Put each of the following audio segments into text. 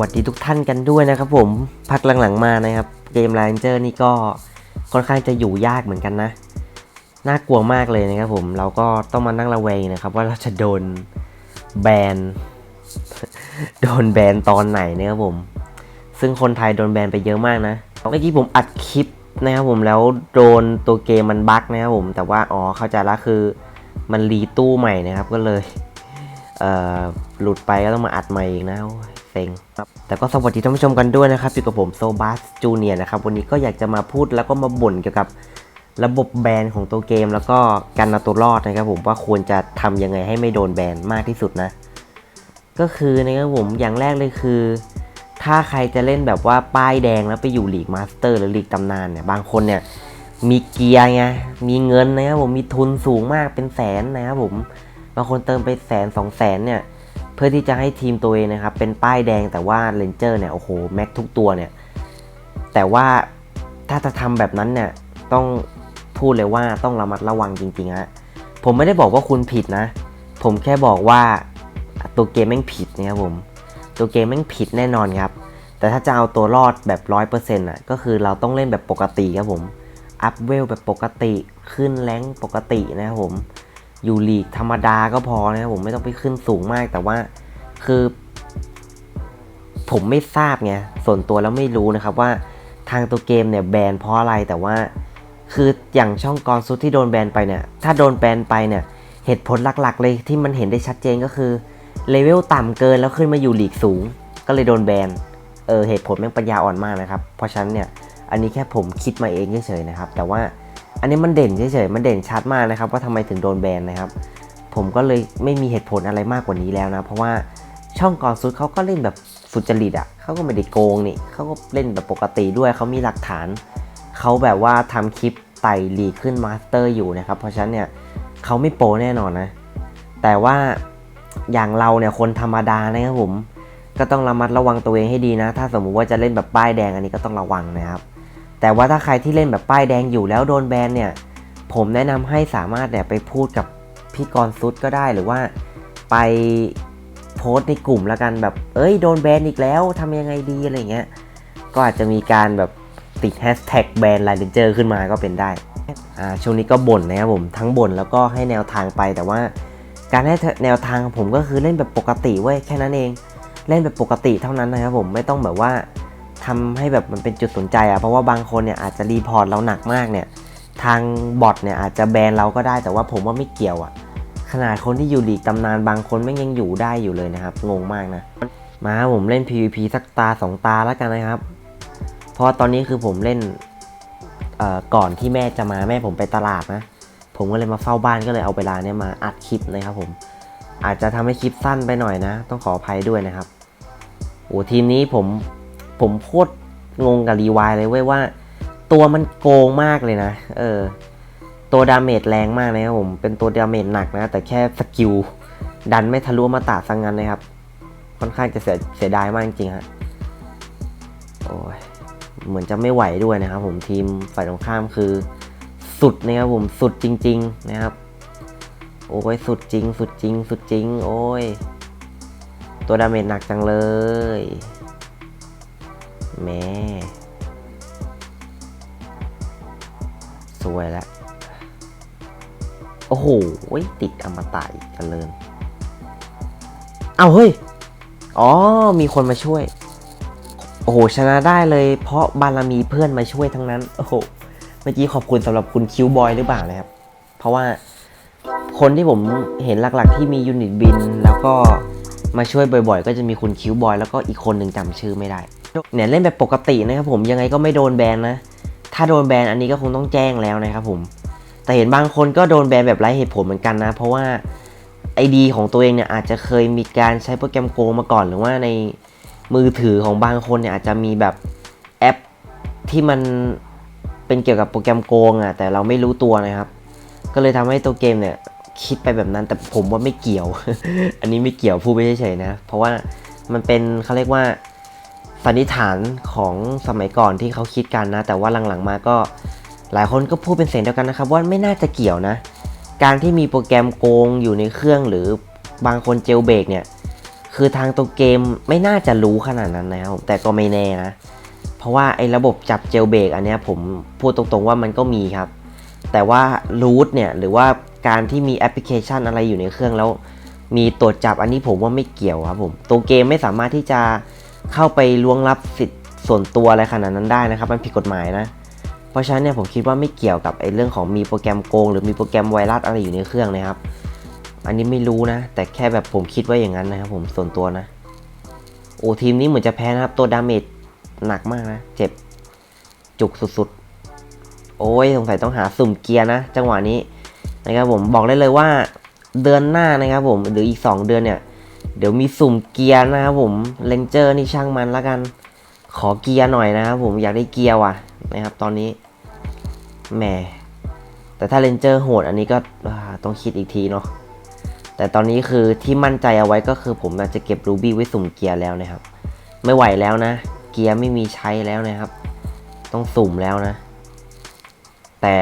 วัสดีทุกท่านกันด้วยนะครับผมพักหลังๆมานะครับ เกม Ranger นี่ก็ค่อนข้างจะอยู่ยากเหมือนกันนะ น่ากลัวมากเลยนะครับผมเราก็ต้องมานั่งระแวงนะครับ ว่าเราจะโดนแบนโดนแบนตอนไหนนะครับผม ซึ่งคนไทยโดนแบนไปเยอะมากนะเมื่อกี้ผมอัดคลิปนะครับผมแล้วโดนตัวเกมมันบั๊กนะครับผมแต่ว่าอ๋อเข้าใจละคือมันรีตู้ใหม่นะครับก็เลยเอ่อหลุดไปก็ต้องมาอัดใหม่อีกนะ เซ็งครับแต่ก็สวัสดีท่านผู้ชมกันด้วยนะครับอยู่กับผมโซบัสจูเนียนะครับวันนี้ก็อยากจะมาพูดแล้วก็มาบ่นเกี่ยวกับระบบแบนของตัวเกม แล้วก็การเอาตัวรอดนะครับผมว่าควรจะทำยังไงให้ไม่โดนแบนมากที่สุดนะ ก็คือนะครับผมอย่างแรกเลยคือ ถ้าใครจะเล่นแบบว่าป้ายแดงแล้วไปอยู่ลีกมาสเตอร์หรือลีกตำนานเนี่ยบางคนเนี่ยมีเกียร์ไงมีเงินนะครับผมมีทุนสูงมากเป็นแสนนะครับผมบางคนเติมไปแสนสองแสนเนี่ยเพื่อที่จะให้ทีมตัวเองนะครับเป็นป้ายแดงแต่ว่าเลนเจอร์เนี่ยโอ้โหแม็กทุกตัวเนี่ยแต่ว่าถ้าจะทำแบบนั้นเนี่ยต้องพูดเลยว่าต้องระมัดระวังจริงๆฮะผมไม่ได้บอกว่าคุณผิดนะ ผมแค่บอกว่าตัวเกมแม่งผิดนะครับผม ตัวเกมแม่งผิดแน่นอนครับ แต่ถ้าจะเอาตัวรอดแบบร้อยเปอร์เซ็นต์อะก็คือเราต้องเล่นแบบปกติครับผม อัพเวลแบบปกติขึ้นแรงปกตินะครับผม อยู่ลีกธรรมดาก็พอนะครับผมไม่ต้องไปขึ้นสูงมากแต่ว่าคือ ผมไม่ทราบไงส่วนตัวแล้วไม่รู้นะครับว่าทางตัวเกมเนี่ยแบนเพราะอะไรแต่ว่า คืออย่างช่องกรซุดที่โดนแบนไปเนี่ย ถ้าโดนแบนไปเนี่ย เหตุผลหลักๆ เลยที่มันเห็นได้ชัดเจนก็คือเลเวลต่ำเกินแล้วขึ้นมาอยู่ลีกสูง ก็เลยโดนแบนเออเหตุผลแม่งปัญญาอ่อนมากนะครับ เพราะฉะนั้นเนี่ยอันนี้แค่ผมคิดมาเองเฉยๆนะครับ แต่ว่า อันนี้มันเด่นเฉยๆ มันเด่นชัดมากนะครับว่าทำไมถึงโดนแบนนะครับ ผมก็เลยไม่มีเหตุผลอะไรมากกว่านี้แล้วนะ เพราะว่าช่องกอซุดเขาก็เล่นแบบสุจริตอะเขาก็ไม่ได้โกงนี่เขาก็เล่นแบบปกติด้วยเขามีหลักฐาน เขาแบบว่าทำคลิปไต่ลีกขึ้นมาสเตอร์อยู่นะครับ เพราะฉะนั้นเนี่ยเขาไม่โปแน่นอนนะ แต่ว่าอย่างเราเนี่ยคนธรรมดานะครับผม ก็ต้องระมัดระวังตัวเองให้ดีนะ ถ้าสมมุติว่าจะเล่นแบบป้ายแดงอันนี้ก็ต้องระวังนะครับ แต่ว่าถ้าใครที่เล่นแบบป้ายแดงอยู่แล้วโดนแบนเนี่ย ผมแนะนำให้สามารถเนี่ยไปพูดกับพี่กรซุดก็ได้หรือว่าไปโพสในกลุ่มแล้วกันแบบ เอ้ยโดนแบนอีกแล้วทำยังไงดีอะไรเงี้ย ก็อาจจะมีการแบบติดแฮชแท็กแบนไลเลนเจอร์ขึ้นมาก็เป็นได้ อ่าช่วงนี้ก็บ่นนะครับผมทั้งบ่นแล้วก็ให้แนวทางไปแต่ว่า การให้แนวทางของผมก็คือเล่นแบบปกติเว้ยแค่นั้นเอง เล่นแบบปกติเท่านั้นนะครับผมไม่ต้องแบบว่า ทำให้แบบมันเป็นจุดสนใจอะ่ะเพราะว่าบางคนเนี่ยอาจจะรีพอร์ตเราหนักมากเนี่ยทางบอทเนี่ยอาจจะแบนเราก็ได้แต่ว่าผมว่าไม่เกี่ยวอะ่ะขนาดคนที่อยู่ลีกตำนานบางคนแม่งยังอยู่ได้อยู่เลยนะครับงงมากนะมาผมเล่น PVP สักตาสองตาแล้วกันนะครับ เพราะตอนนี้คือผมเล่นเอ่อก่อนที่แม่จะมาแม่ผมไปตลาดนะ ผมก็เลยมาเฝ้าบ้านก็เลยเอาเวลาเนี่ยมาอัดคลิปนะครับผม อาจจะทำให้คลิปสั้นไปหน่อยนะ ต้องขออภัยด้วยนะครับโอ้ทีมนี้ผม ผมโคตรงงกับรีวายเลยเว้ยว่า ตัวมันโกงมากเลยนะ เออ ตัวดาเมจแรงมากนะครับผม เป็นตัวดาเมจหนักนะ แต่แค่สกิลดันไม่ทะลุมาตาสังงันนะครับ ค่อนข้างจะเสียเสียดายมากจริงฮะ โอ้ย เหมือนจะไม่ไหวด้วยนะครับผมทีมฝ่ายตรงข้ามคือ สุดนะครับผมสุดจริง ๆ นะครับ โอ้ยสุดจริง สุดจริง สุดจริง โอ้ย ตัวดาเมจหนักจังเลย แม่สวยแล้ว โอ้โห ติดอมตะอีกเจริญเอาเฮ้ย อ๋อ มีคนมาช่วย โอ้โห ชนะได้เลย เพราะบารมีเพื่อนมาช่วยทั้งนั้น โอ้โห เมื่อกี้ขอบคุณสำหรับคุณคิวบอยหรือเปล่านะครับ เพราะว่าคนที่ผมเห็นหลักๆที่มียูนิตบิน แล้วก็มาช่วยบ่อยๆ ก็จะมีคุณคิวบอย แล้วก็อีกคนหนึ่งจำชื่อไม่ได้ เนี่ยเล่นแบบปกตินะครับผมยังไงก็ไม่โดนแบนนะ ถ้าโดนแบนอันนี้ก็คงต้องแจ้งแล้วนะครับผม แต่เห็นบางคนก็โดนแบนแบบไร้เหตุผลเหมือนกันนะ เพราะว่าไอดีของตัวเองเนี่ยอาจจะเคยมีการใช้โปรแกรมโกงมาก่อนหรือว่าในมือถือของบางคนเนี่ยอาจจะมีแบบแอปที่มันเป็นเกี่ยวกับโปรแกรมโกงอะ่ะแต่เราไม่รู้ตัวนะครับ ก็เลยทำให้ตัวเกมเนี่ยคิดไปแบบนั้นแต่ผมว่าไม่เกี่ยว อันนี้ไม่เกี่ยวพูดไปเฉยๆนะ เพราะว่ามันเป็นเขาเรียกว่า สันนิษฐานของสมัยก่อนที่เขาคิดกันนะ แต่ว่าหลังๆมาก็หลายคนก็พูดเป็นเสียงเดียวกันนะครับ ว่าไม่น่าจะเกี่ยวนะ การที่มีโปรแกรมโกงอยู่ในเครื่องหรือบางคนเจลเบรกเนี่ย คือทางตัวเกมไม่น่าจะรู้ขนาดนั้นนะครับผมแต่ก็ไม่แน่นะ เพราะว่าไอ้ระบบจับเจลเบรกอันเนี้ยผมพูดตรงๆว่ามันก็มีครับ แต่ว่ารูทเนี่ยหรือว่าการที่มีแอปพลิเคชันอะไรอยู่ในเครื่องแล้ว มีตรวจจับอันนี้ผมว่าไม่เกี่ยวครับผมตัวเกมไม่สามารถที่จะ เข้าไปล่วงลับสิทธิ์ส่วนตัวอะไรขนาดนั้นได้นะครับ มันผิดกฎหมายนะ เพราะฉะนั้นเนี่ยผมคิดว่าไม่เกี่ยวกับไอ้เรื่องของมีโปรแกรมโกง หรือมีโปรแกรมไวรัสอะไรอยู่ในเครื่องนะครับ อันนี้ไม่รู้นะ แต่แค่แบบผมคิดว่าอย่างนั้นนะครับผมส่วนตัวนะ โอ้ทีมนี้เหมือนจะแพ้นะครับ ตัวดาเมจหนักมากนะ เจ็บจุกสุดๆ โอ้ยสงสัยต้องหาสุ่มเกียร์นะ จังหวะนี้นะครับผมบอกได้เลยว่าเดือนหน้านะครับผมหรืออีก 2 เดือนเนี่ย เดี๋ยวมีสุ่มเกียร์นะครับผมเลนเจอร์นี่ช่างมันล้วกัน ขอเกียร์หน่อยนะครับผมอยากได้เกียร์ว่ะนะครับตอนนี้แหมแต่ถ้าเลนเจอร์โหดอันนี้ก็ต้องคิดอีกทีเนาะแต่ตอนนี้คือที่มั่นใจเอาไว้ก็คือผมจะเก็บรูบี้ไว้สุ่มเกียร์แล้วนะครับ ไม่ไหวแล้วนะ เกียร์ไม่มีใช้แล้วนะครับ ต้องสุ่มแล้วนะ แต่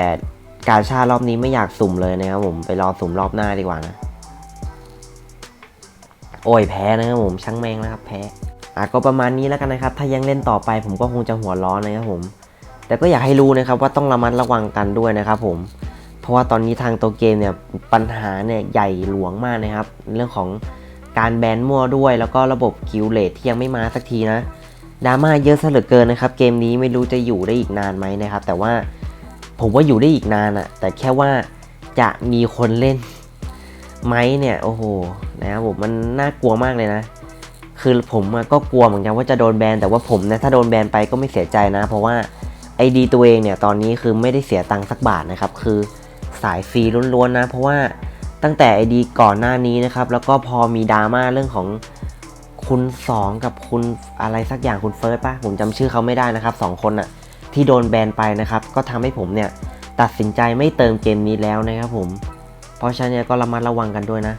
การชารอบนี้ไม่อยากสุ่มเลยนะครับผมไปรอสุ่มรอบหน้าดีกว่านะ โอ้ยแพ้นะครับผมช่างแมงนะครับแพ้อะก็ประมาณนี้แล้วกันนะครับ ถ้ายังเล่นต่อไปผมก็คงจะหัวร้อนนะครับผม แต่ก็อยากให้รู้นะครับว่าต้องระมัดระวังกันด้วยนะครับผม เพราะว่าตอนนี้ทางตัวเกมเนี่ยปัญหาเนี่ยใหญ่หลวงมากนะครับ เรื่องของการแบนมั่วด้วย แล้วก็ระบบคิวเลทที่ยังไม่มาสักทีนะดราม่าเยอะซะเหลือเกินนะครับเกมนี้ไม่รู้จะอยู่ได้อีกนานไหมนะครับ แต่ว่าผมว่าอยู่ได้อีกนานอะแต่แค่ว่าจะมีคนเล่น ไหมเนี่ยโอ้โหนะครับผมมันน่ากลัวมากเลยนะ คือผมก็กลัวเหมือนกันว่าจะโดนแบนแต่ว่าผมนะถ้าโดนแบนไปก็ไม่เสียใจนะ เพราะว่าไอดีตัวเองเนี่ยตอนนี้คือไม่ได้เสียตังค์สักบาทนะครับคือสายฟรีล้วนๆนะ เพราะว่าตั้งแต่ไอดีก่อนหน้านี้นะครับแล้วก็พอมีดราม่าเรื่องของคุณ2กับคุณอะไรสักอย่างคุณเฟิร์สปะผมจำชื่อเขาไม่ได้นะครับสองคนอะที่โดนแบนไปนะครับ ก็ทำให้ผมเนี่ยตัดสินใจไม่เติมเกมนี้แล้วนะครับผม เพราะฉะนั้นก็ระมัดระวังกันด้วยนะ